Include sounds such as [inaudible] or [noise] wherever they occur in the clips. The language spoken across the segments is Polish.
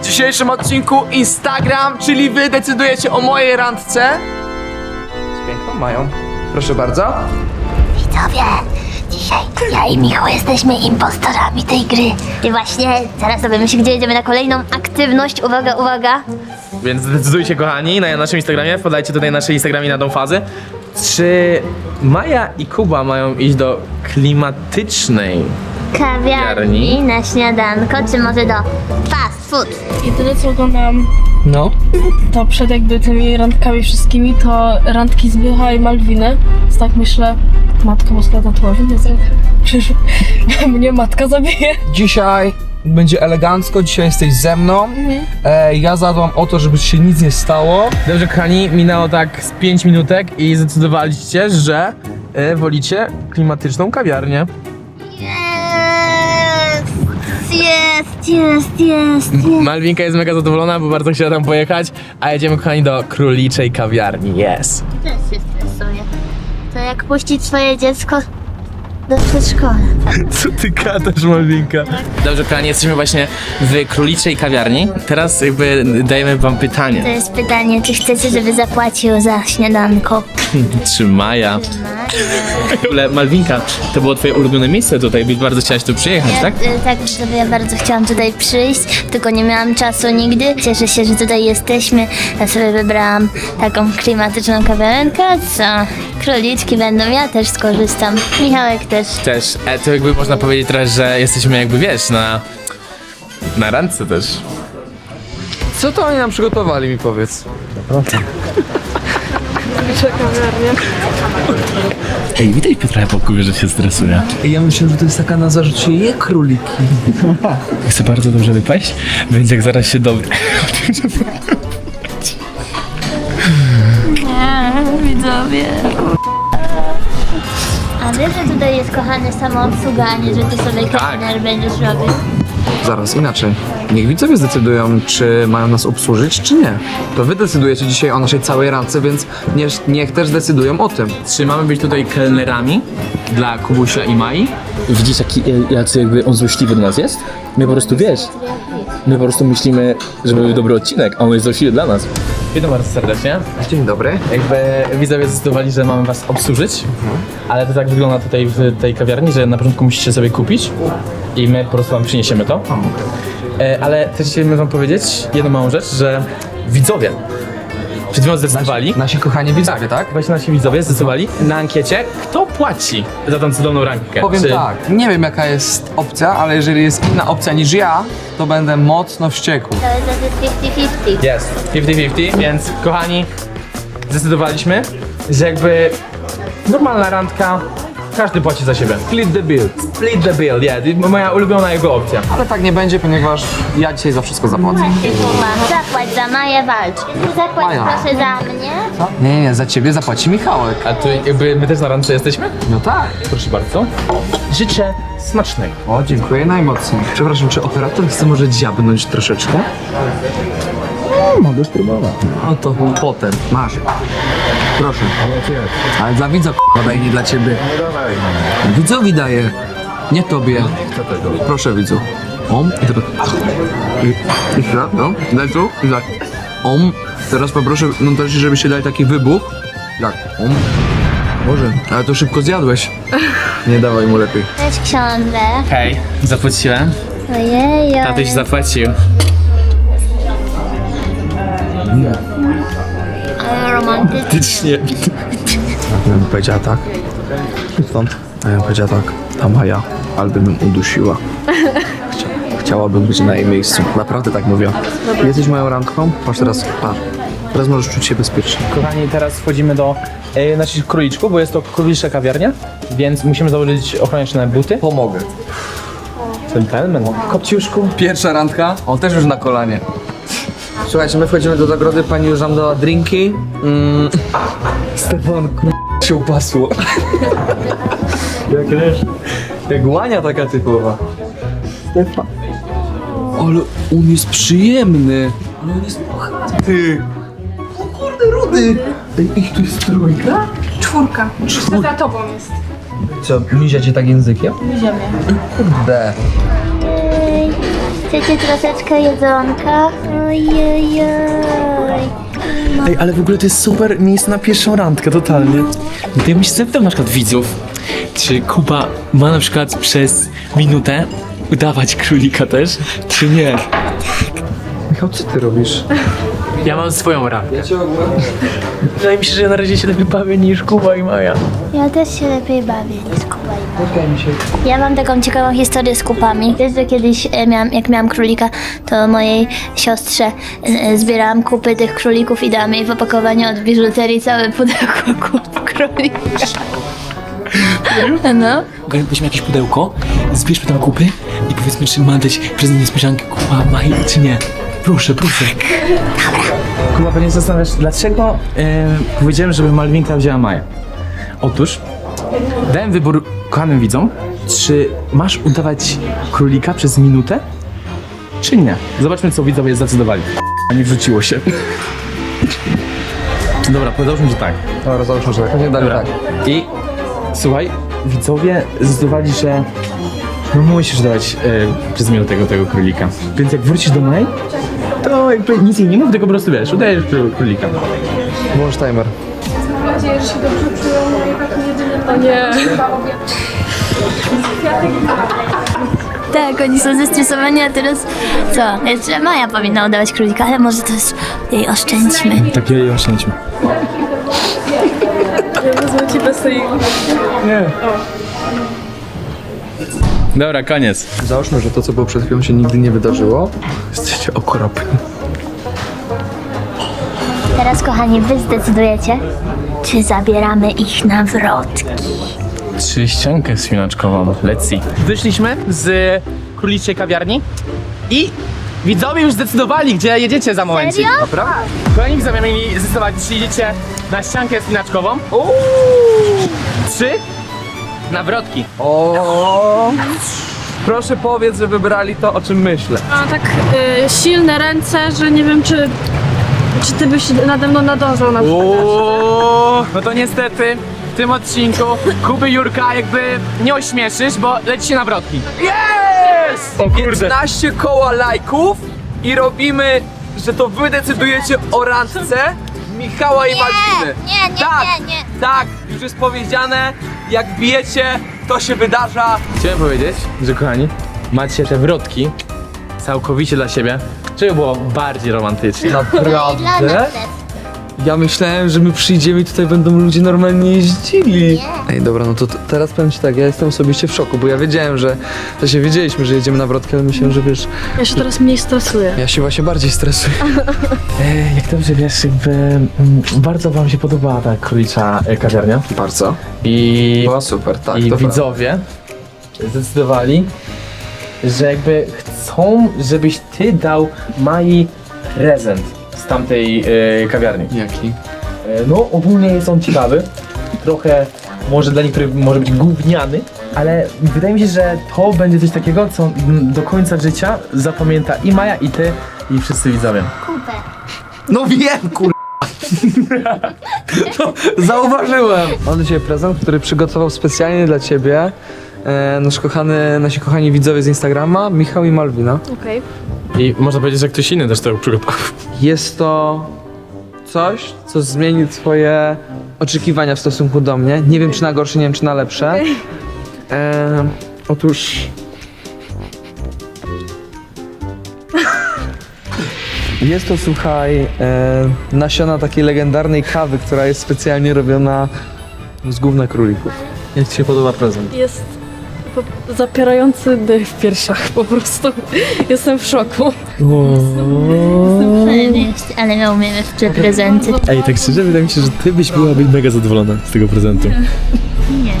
W dzisiejszym odcinku Instagram, czyli wy decydujecie o mojej randce. Piękną mają. Proszę bardzo. Widzowie, dzisiaj ja i Michał jesteśmy impostorami tej gry. I właśnie zaraz dowiemy się, gdzie jedziemy na kolejną aktywność. Uwaga, uwaga. Więc zdecydujcie kochani na naszym Instagramie, wpadajcie tutaj na nasze Instagramy na tą fazę. Czy Maja i Kuba mają iść do klimatycznej? Kawiarni na śniadanko, czy może do fast food? Jedyne co oglądam No. to przed jakby tymi randkami wszystkimi to randki Zbycha i Malwiny. Więc tak myślę, matka boska tatuażu nie zrobię. Przecież mnie matka zabije. Dzisiaj będzie elegancko, dzisiaj jesteś ze mną. E, ja zadbam o to, żeby się nic nie stało. Dobrze kochani, minęło tak z 5 minutek i zdecydowaliście, że e, wolicie klimatyczną kawiarnię. Jest, jest, jest, jest. Malwinka jest mega zadowolona, bo bardzo chciała tam pojechać, a jedziemy kochani do króliczej kawiarni, yes. Też się stresuję. To jak puścić swoje dziecko do przedszkola. Co ty gadasz, Malwinka? Dobrze, kochani, jesteśmy właśnie w króliczej kawiarni. Teraz jakby dajemy wam To pytanie. jest pytanie, czy chcecie, żeby zapłacił za śniadanko? [laughs] Czy Maja? W ogóle, Malwinka, to było twoje ulubione miejsce tutaj, byś bardzo chciałaś tu przyjechać, tak? Ja, y, tak, żeby ja bardzo chciałam tutaj przyjść, tylko nie miałam czasu nigdy. Cieszę się, że tutaj jesteśmy. Ja sobie wybrałam taką klimatyczną kawiarenkę, co króliczki będą, ja też skorzystam. Michałek też. Też, e, to jakby można powiedzieć teraz, że jesteśmy jakby, wiesz, na... Na randce też. Co to oni nam przygotowali, mi powiedz? Ej, widać Piotra po kubie, że się stresuje. Ja myślę, że to jest taka nazwa, że cię je króliki. Chcę bardzo dobrze wypaść, więc jak zaraz się dowie. Widzowie. A wiesz, że tutaj jest kochany samoobsługa, a nie, że ty sobie kelner będziesz robił? Zaraz, inaczej. Niech widzowie zdecydują, czy mają nas obsłużyć, czy nie. To wy decydujecie dzisiaj o naszej całej randce, więc niech, niech też decydują o tym. Czy mamy być tutaj kelnerami dla Kubusia i Mai? Widzisz, jaki, jacy jakby on złośliwy do nas jest? My po prostu, wiesz, my po prostu myślimy, że będzie dobry odcinek, a on jest złośliwy dla nas. Witam bardzo serdecznie. Dzień dobry. Jakby widzowie zdecydowali, że mamy was obsłużyć, ale to tak wygląda tutaj w tej kawiarni, że na początku musicie sobie kupić i my po prostu wam przyniesiemy to. E, ale też chcieliśmy wam powiedzieć jedną małą rzecz, że widzowie przed chwilą zdecydowali, Nasi kochani widzowie, tak? właśnie nasi widzowie zdecydowali na ankiecie, kto płaci za tą cudowną randkę. Powiem Czy- tak, nie wiem jaka jest opcja, ale jeżeli jest inna opcja niż ja, to będę mocno wściekł. To jest 50-50. Jest, 50-50, więc kochani, zdecydowaliśmy, że jakby normalna randka, każdy płaci za siebie. Split the bill. Split the bill, yeah, moja ulubiona jego opcja. Ale tak nie będzie, ponieważ ja dzisiaj za wszystko zapłacę. Zapłać za Maję walcz. Zapłać Maja. proszę za mnie. Nie, nie, za ciebie zapłaci Michałek. A tu jakby my też na randce jesteśmy? No tak. Proszę bardzo. Życzę smacznego. O, dziękuję najmocniej. Przepraszam, czy operator chce może dziabnąć troszeczkę? Mogę spróbować. No to potem. Masz. Proszę. Ale dla widza k***a daj, nie dla ciebie. Widzowi daję. Nie tobie. Proszę widzu. Om. I teraz. I, jeszcze raz, no. Daj tu. I tak. Om. Teraz poproszę montaży, żeby się dali taki wybuch. Tak. Om. Boże, ale to szybko zjadłeś. [laughs] Nie dawaj mu lepiej. Cześć książę. Hej, zapłaciłem. Ojej, Tatuś zapłacił. Romantycznie. Ja bym powiedziała tak. Stąd. A ja bym powiedziała tak. Ta Maja, albo bym udusiła. Chcia, chciałabym być na jej miejscu. Naprawdę tak mówię. Jesteś moją randką? Patrz teraz, patrz. Teraz możesz czuć się bezpiecznie. Kochani, teraz wchodzimy do e, naszych króliczków, bo jest to króliczka kawiarnia, więc musimy założyć ochroniczne buty. Pomogę. Gentleman. Kopciuszku. Pierwsza randka? On też już na kolanie. Słuchajcie, my wchodzimy do zagrody, pani już nam dała drinki. Mm. Stefan, k***, się upasło. Jak wiesz? Jak łania taka typowa. Stefan. Ale on jest przyjemny. Ale on jest bohaty. O kurde, rudy. Ej, ich tu jest trójka? Czwórka. To za tobą jest. Co, mizia cię tak językiem? Ziemię. Kurde. Chcecie troszeczkę jedzonka? Ojej. Ej, ale w ogóle to jest super miejsce na pierwszą randkę, totalnie. No to ja bym się zapytał na przykład widzów, czy Kuba ma na przykład przez minutę udawać królika też, czy nie? Michał, co ty robisz? Ja mam swoją ogółem... Wydaje mi się, że ja na razie się lepiej bawię niż Kuba i Maja. Ja też się lepiej bawię niż kupa. Spotkaj mi się. Ja mam taką ciekawą historię z kupami. Wiesz, że kiedyś e, miałam, jak miałam królika, to mojej siostrze e, zbierałam kupy tych królików i dałam jej w opakowaniu od biżuterii całe pudełko [laughs] kup królika. No. Weźmy jakieś pudełko, zbierzmy tam kupy i powiedzmy, czy ma dać prezent niespodziankę Kuba, Maj, czy nie. Proszę, proszę. Kuba, pewnie zastanawiasz, dlaczego e, powiedziałem, żeby Malwinka wzięła Maja. Otóż dałem wybór kochanym widzom, czy masz udawać królika przez minutę, czy nie. Zobaczmy, co widzowie zdecydowali. A nie wrzuciło się. Dobra, załóżmy, że tak. Dobra, załóżmy, że tak. Nie Dobra. tak. I słuchaj, widzowie zdecydowali, że no musisz dawać e, przez minutę tego, tego królika. Więc jak wrócisz do Maj, to jakby nic jej nie mów, tylko po prostu wiesz, udajesz tego królika. Włącz timer. O nie. Tak, oni są zestresowani, a teraz co? Jeszcze Maja powinna udawać królika, ale może to jest jej oszczędźmy. Tak, jej oszczędźmy. Wezmę ci bez tej... Dobra, koniec. Załóżmy, że to, co było przed chwilą, się nigdy nie wydarzyło. Jesteście okropni. Teraz, kochani, wy zdecydujecie, czy zabieramy ich na wrotki. Czy ściankę spinaczkową. Let's see. Wyszliśmy z króliczej kawiarni i widzowie już zdecydowali, gdzie jedziecie za momencik. Serio? Dobra? Kochani widzowie mieli zdecydować, czy jedziecie na ściankę spinaczkową. Czy na wrotki. O. Proszę powiedz, że wybrali to, o czym myślę. Mam tak y, silne ręce, że nie wiem, czy, czy ty byś nade mną nadążał na przykład. Uuu, no to niestety w tym odcinku Kuby Jurka jakby nie ośmieszysz, bo lecicie na wrotki. Jest! O 15 koła lajków i robimy, że to wy decydujecie o randce Michała i Malwiny. nie, nie, tak, nie, nie. Tak, już jest powiedziane, jak bijecie, to się wydarza. Chciałem powiedzieć, że kochani, macie te wrotki całkowicie dla siebie, żeby było bardziej romantycznie. Naprawdę? Ja myślałem, że my przyjdziemy i tutaj będą ludzie normalnie jeździli. Ej, dobra, no to t- teraz powiem ci tak, ja jestem osobiście w szoku, bo ja wiedziałem, że, że się wiedzieliśmy, że jedziemy na wrotkę, ale myślałem, że wiesz, Ja się teraz mniej stresuję. ja się właśnie bardziej stresuję. [laughs] E, jak dobrze wiesz, jakby mm, bardzo wam się podobała ta królicza e, kawiarnia Bardzo. i, Była super, tak, i to widzowie zdecydowali, że jakby chcą, żebyś ty dał Mai prezent z tamtej e, kawiarni. Jaki? E, No, ogólnie jest on ciekawy. Trochę, może dla niektórych może być gówniany, ale wydaje mi się, że to będzie coś takiego, co mm, do końca życia zapamięta i Maja, i ty, i wszyscy widzowie. Kupę. No wiem, kur... [laughs] no, zauważyłem. Mam dla Ciebie prezent, który przygotował specjalnie dla Ciebie e, nasz kochany, nasi kochani widzowie z Instagrama, Michał i Malwina. Okej. I można powiedzieć, że ktoś inny też to przygotował. Jest to coś, co zmieni Twoje oczekiwania w stosunku do mnie. Nie wiem, czy na gorsze, nie wiem, czy na lepsze. E, otóż... Jest to, słuchaj, e, nasiona takiej legendarnej kawy, która jest specjalnie robiona z gówna królików. Jak Ci się podoba prezent? Jest po- zapierający dech w piersiach po prostu. Jestem w szoku. Ale my umiemy w prezenty. Ej, tak szczerze, wydaje mi się, że ty byś byłaby mega zadowolona z tego prezentu. Nie.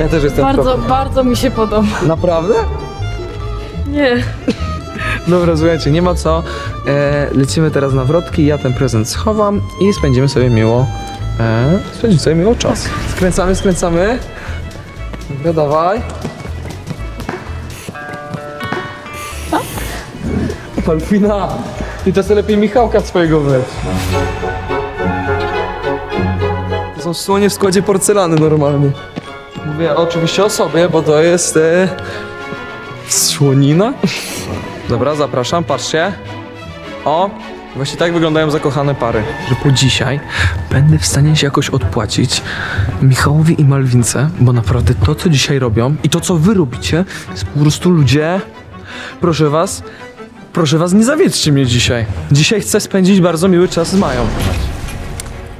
Ja też jestem w Bardzo, bardzo mi się podoba. Naprawdę? Nie. Dobra, słuchajcie, nie ma co. E, lecimy teraz na wrotki, ja ten prezent schowam i spędzimy sobie miło. E, spędzimy sobie miło czas. Skręcamy, skręcamy. Dobra, dawaj. Malwina, ty to sobie lepiej Michałka swojego weź. To są słonie w składzie porcelany normalnie. Mówię oczywiście o sobie, bo to jest... E, Słonina? Dobra, zapraszam, patrzcie. O, właśnie tak wyglądają zakochane pary. Że po dzisiaj będę w stanie się jakoś odpłacić Michałowi i Malwince, bo naprawdę to, co dzisiaj robią i to, co wy robicie, jest po prostu ludzie. Proszę was, proszę was, nie zawiedźcie mnie dzisiaj. Dzisiaj chcę spędzić bardzo miły czas z Mają.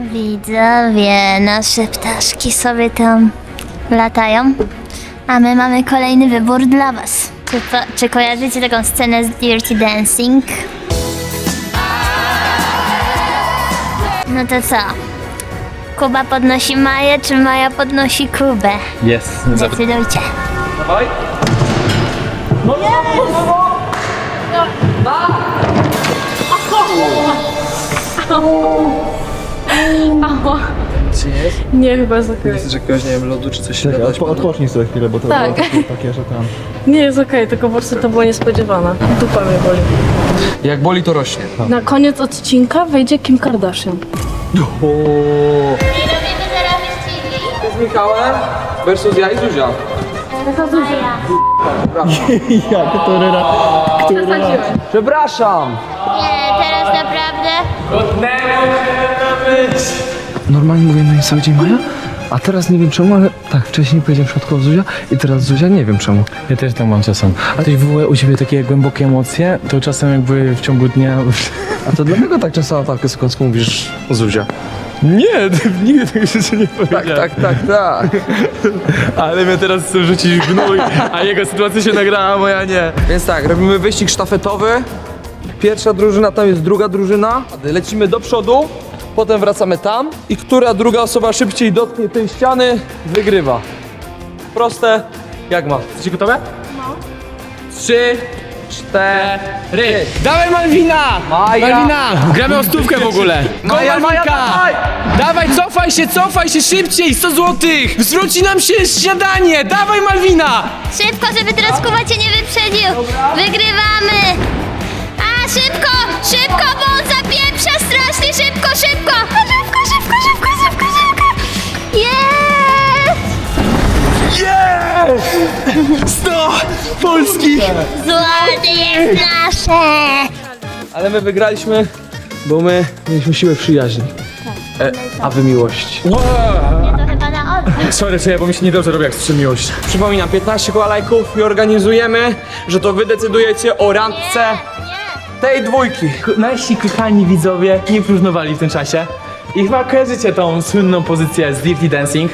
Widzowie, nasze ptaszki sobie tam latają, a my mamy kolejny wybór dla was. Czy, to, czy kojarzycie taką scenę z Dirty Dancing? No to co? Kuba podnosi Maję, czy Maja podnosi Kubę? Jest. Zdecydujcie. Dawaj. Czy nie jest? Nie, chyba jest okej. Chcesz jakiegoś, nie wiem, lodu czy coś Czekaj, dać? odpo- odpocznij sobie chwilę, bo to Tak. było takie, że tam... Nie, jest okej, tylko po prostu to było niespodziewane. Dupa mnie boli. Jak boli, to rośnie. Na koniec odcinka wejdzie Kim Kardashian. Z Michałem versus ja i Zuzia. Jak to [laughs] ryra... Przepraszam! Nie, teraz naprawdę? Normalnie mówiłem na nie cały dzień Maja, a teraz nie wiem czemu, ale tak, wcześniej powiedziałem przypadkowo Zuzia i teraz Zuzia nie wiem czemu. Ja też tak mam czasem. A ktoś wywołuje u ciebie takie głębokie emocje, to czasem jakby w ciągu dnia... A to dlatego tak często na Natalkę Sokocką mówisz Zuzia. Nie, [laughs] nigdy tego się nie powiedziałem. Tak, tak, tak, tak. Ale mnie teraz w gnój, a jego sytuacja się nagrała, a moja nie. Więc tak, robimy wyścig sztafetowy. Pierwsza drużyna, tam jest druga drużyna. Lecimy do przodu, potem wracamy tam i która druga osoba szybciej dotknie tej ściany, wygrywa. Proste, jak ma. Jesteście gotowe? No. Trzy, cztery. Dawaj Malwina! Maja. Malwina! Gramy o stówkę w ogóle! Maja, Maja, dawaj! Cofaj się, cofaj się szybciej! 100 złotych! Zwróci nam się śniadanie! Dawaj Malwina! Szybko, żeby teraz Kuba cię nie wyprzedził. Wygrywamy. A, szybko, szybko, bo on zapieprza strasznie szybko, szybko. Szybko, szybko, szybko, szybko, szybko. Jest! 100 polskich! Złoty jest nasze. Ale my wygraliśmy, bo my mieliśmy siłę przyjaźni. E, a wy miłości. To chyba na odwrót. Sorry, sorry, bo mi się niedobrze robi jak słyszę miłość. Przypominam, 15 koła lajków i organizujemy, że to wy decydujecie o randce tej dwójki. Nasi kochani widzowie nie próżnowali w tym czasie. I chyba kojarzycie tą słynną pozycję z Dirty Dancing.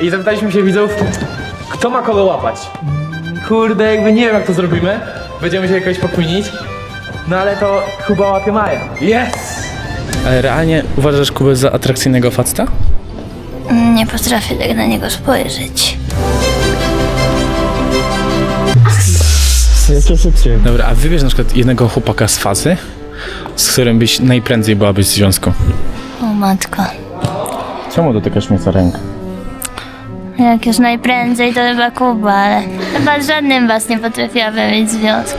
I zapytaliśmy się widzów, kto ma kogo łapać. Kurde, jakby nie wiem jak to zrobimy. Będziemy się jakoś pokminić. No ale to chyba łapie Maja. Yes! Ale realnie uważasz Kubę za atrakcyjnego faceta? Nie potrafię tak na niego spojrzeć. Jeszcze szybciej. Dobra, a wybierz na przykład jednego chłopaka z fazy, z którym byś najprędzej byłabyś w związku. O matko. Czemu dotykasz mnie za rękę? Jak już najprędzej to chyba Kuba, ale chyba z żadnym was nie potrafiłabym mieć związku.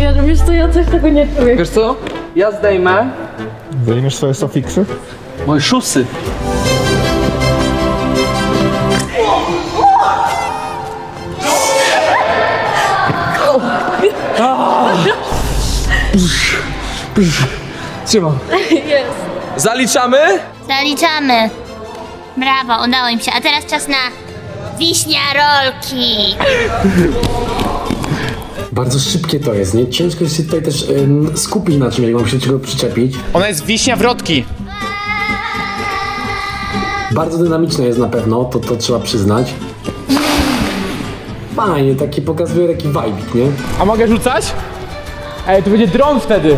Ja, wiesz co, ja coś tego nie czuję. Wiesz co? Ja zdejmę Zajmiesz swoje sofiksy? moje szusy. Trzymam. [laughs] Jest. Zaliczamy? Zaliczamy. Brawo, udało im się. A teraz czas na wiśnia rolki. Bardzo szybkie to jest, nie? Ciężko jest się tutaj też ym, skupić na czym, jak mam się do czego przyczepić. Ona jest wiśnia wrotki. Bardzo dynamiczne jest na pewno, to, to trzeba przyznać. Fajnie, taki pokazuje taki vibe, nie? A mogę rzucać? Ej, to będzie dron wtedy.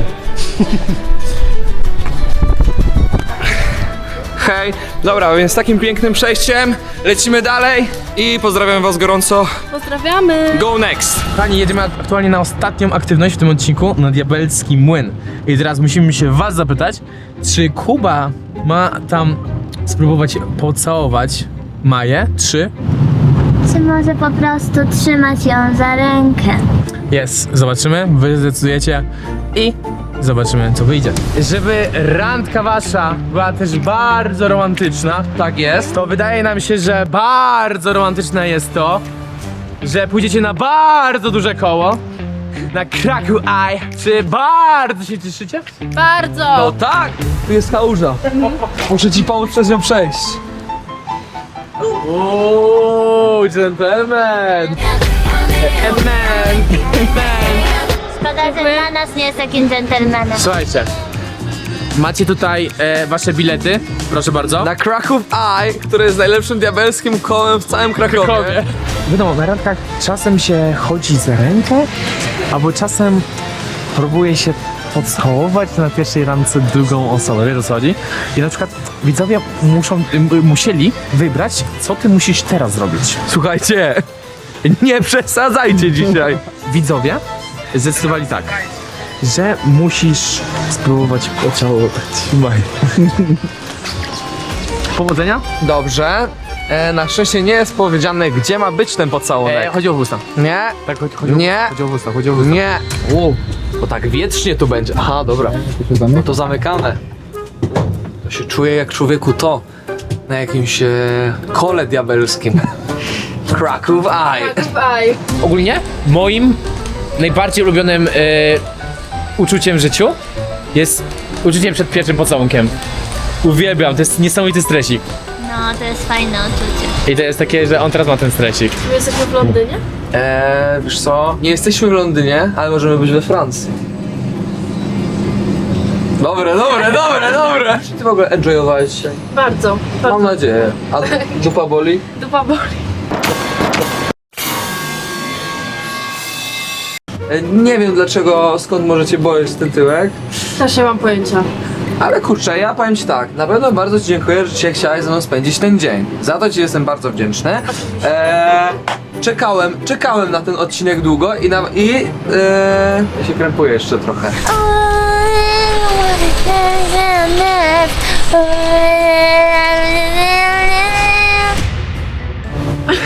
Hej, dobra, więc takim pięknym przejściem lecimy dalej i pozdrawiam was gorąco. Pozdrawiamy. Go next! Pani, jedziemy aktualnie na ostatnią aktywność w tym odcinku, na Diabelski Młyn. I teraz musimy się was zapytać, czy Kuba ma tam spróbować pocałować Maję? Czy? Czy może po prostu trzymać ją za rękę? Jest, zobaczymy, wy zdecydujecie i zobaczymy co wyjdzie. Żeby randka wasza była też bardzo romantyczna, Tak jest. to wydaje nam się, że bardzo romantyczne jest to, że pójdziecie na bardzo duże koło, na Kraków Eye. Czy bardzo się cieszycie? Bardzo! No tak! Tu jest kałuża. Muszę ci pomóc przez nią przejść. Uuu, gentleman! Man, man. Szkoda, że dla nas nie jest takim dżentelmenem. Słuchajcie, macie tutaj e, wasze bilety, proszę bardzo. Na Kraków Eye, które jest najlepszym diabelskim kołem w całym Krakowie. Krakowie. Wiadomo, na randkach czasem się chodzi za rękę, albo czasem próbuje się pocałować na pierwszej randce drugą osobę, wiesz o co chodzi? I na przykład widzowie muszą, y, musieli wybrać, co ty musisz teraz zrobić. Słuchajcie, nie przesadzajcie dzisiaj. Widzowie zdecydowali tak, że musisz spróbować pocałować. Maj. Powodzenia? Dobrze. E, na szczęście nie jest powiedziane, gdzie ma być ten E, pocałunek. chodzi o usta. Nie, Tak, chodzi, chodzi, Nie. o, chodzi o usta, chodzi o usta. nie. U, bo tak wietrznie tu będzie. Aha, dobra. No to zamykane. To się czuje jak człowieku to. Na jakimś e, kole diabelskim. [laughs] Kraków Eye. Aj. Ogólnie moim najbardziej ulubionym e, uczuciem w życiu jest uczuciem przed pierwszym pocałunkiem. Uwielbiam, to jest niesamowity stresik. No, to jest fajne uczucie. I to jest takie, że on teraz ma ten stresik. My jesteśmy w Londynie? Eee, wiesz co? Nie jesteśmy w Londynie, ale możemy być we Francji. Dobre, dobre, dobre, dobre! Czy ty w ogóle enjoyowałeś dzisiaj? Bardzo. Mam Bardzo. nadzieję. A dupa boli? [laughs] Dupa boli. E, Nie wiem dlaczego, skąd możecie boić ten tyłek, Też nie mam pojęcia. Ale kurczę, ja powiem ci tak, na pewno bardzo ci dziękuję, że dzisiaj chciałeś ze mną spędzić ten dzień. Za to ci jestem bardzo wdzięczny. Eee, czekałem, czekałem na ten odcinek długo i na, i eee, ja się krępuję jeszcze trochę.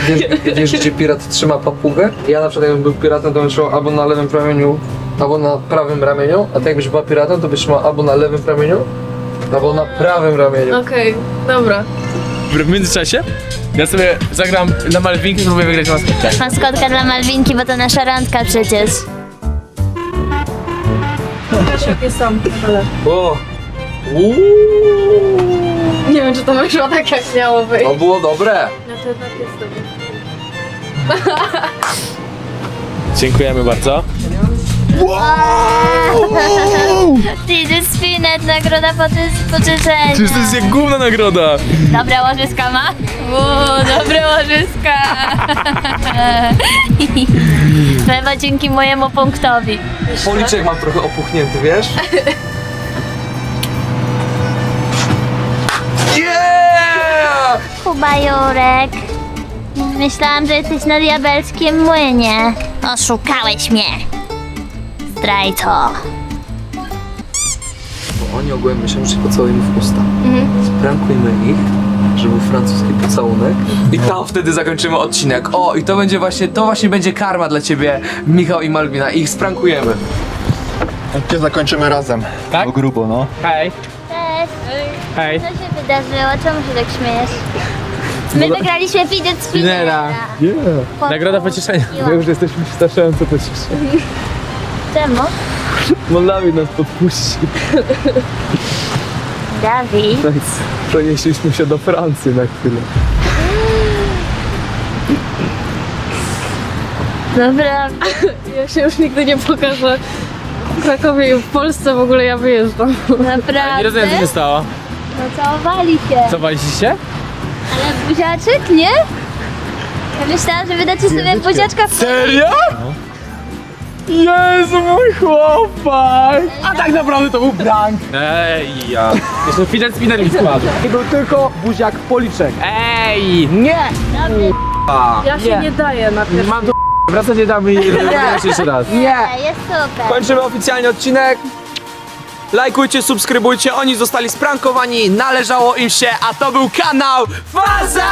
Wiesz, wiesz gdzie pirat trzyma papugę? Ja na przykład jakbym był piratem, to bym albo na lewym ramieniu, albo na prawym ramieniu, a ty jakbyś była piratem, to byś trzymał albo na lewym ramieniu, albo na prawym ramieniu. Okej, dobra. W międzyczasie ja sobie zagram na Malwinki, spróbuję wygrać maskotkę. Maskotka dla Malwinki, bo to nasza randka przecież. Wiesz jak jest sam, ale O! nie wiem czy to wyszło tak jak miało wyjść. To było dobre! No to jednak jest dobre. Dziękujemy bardzo. Ty, Spinet, nagroda poczy- pożyczenia. Przecież to jest jak główna nagroda. Dobre łożyska ma? Uuu, dobre łożyska. [laughs] Chyba dzięki mojemu punktowi. Policzek mam trochę opuchnięty, wiesz? Yeah! [laughs] Kuba Jurek. Myślałam, że jesteś na diabelskim młynie. Oszukałeś mnie. Zdrajco. Bo oni ogółem myślą, że się pocałujemy w usta. Sprankujmy ich, żeby był francuski pocałunek. I tam wtedy zakończymy odcinek. O, i to będzie właśnie, to właśnie będzie karma dla ciebie, Michał i Malwina. Ich sprankujemy. Gdzie zakończymy razem? Tak? Bo grubo, no. Hej, Cześć. hej. Co się wydarzyło? Czemu się tak śmiejesz? My wygraliśmy fidget spinnera. Yeah. Nagroda pocieszenia. Miło. że jesteśmy wystarczająco pocieszeni. Czemu? Bo Dawid nas podpuści. Dawid. Przenieśliśmy się do Francji na chwilę. Naprawdę. [laughs] Ja się już nigdy nie pokażę w Krakowie i w Polsce w ogóle ja wyjeżdżam. Nie rozumiem co się Naprawdę? stało. No całowali się. Co waliście? Ale buziaczek, nie? Ja myślałam, że wydacie sobie buziaczka w Serio? Jezu, mój chłopak! A tak naprawdę to był prank! Ej, ja. Jeszcze fidget spinner mi spadł. Był tylko buziak policzek. Ej! Nie! Ja się nie daję na pierwszy. Mam tu Wracacie tam i robicie jeszcze raz. Nie! Jest super. Kończymy oficjalnie odcinek. Lajkujcie, subskrybujcie, oni zostali sprankowani, należało im się, a to był kanał Faza!